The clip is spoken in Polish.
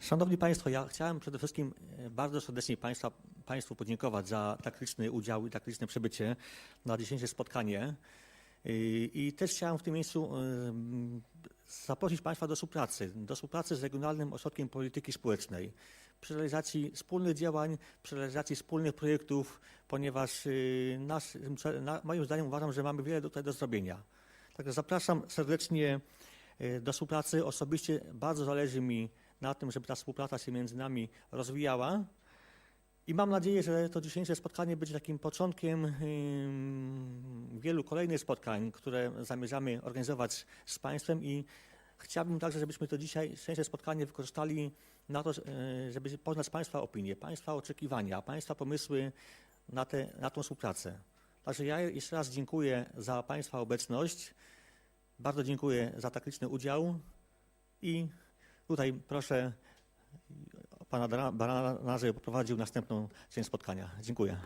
Szanowni Państwo, ja chciałem przede wszystkim e, bardzo serdecznie Państwa, Państwu podziękować za tak liczny udział i tak liczne przybycie na dzisiejsze spotkanie. I, też chciałem w tym miejscu em, zaprosić Państwa do współpracy, do współpracy z Regionalnym Ośrodkiem Polityki Społecznej przy realizacji wspólnych działań, przy realizacji wspólnych projektów, ponieważ y, naszym ce- na, moim zdaniem uważam, że mamy wiele tutaj do zrobienia. Także zapraszam serdecznie do współpracy. Osobiście bardzo zależy mi na tym, żeby ta współpraca się między nami rozwijała. I mam nadzieję, że to dzisiejsze spotkanie będzie takim początkiem wielu kolejnych spotkań, które zamierzamy organizować z Państwem i chciałbym także, żebyśmy to dzisiaj, dzisiejsze spotkanie wykorzystali na to, e, żeby poznać Państwa opinie, Państwa oczekiwania, Państwa pomysły na, te, na tą współpracę. Także ja jeszcze raz dziękuję za Państwa obecność. Bardzo dziękuję za tak liczny udział i tutaj proszę pana Barana, żeby poprowadził następną część spotkania. Dziękuję.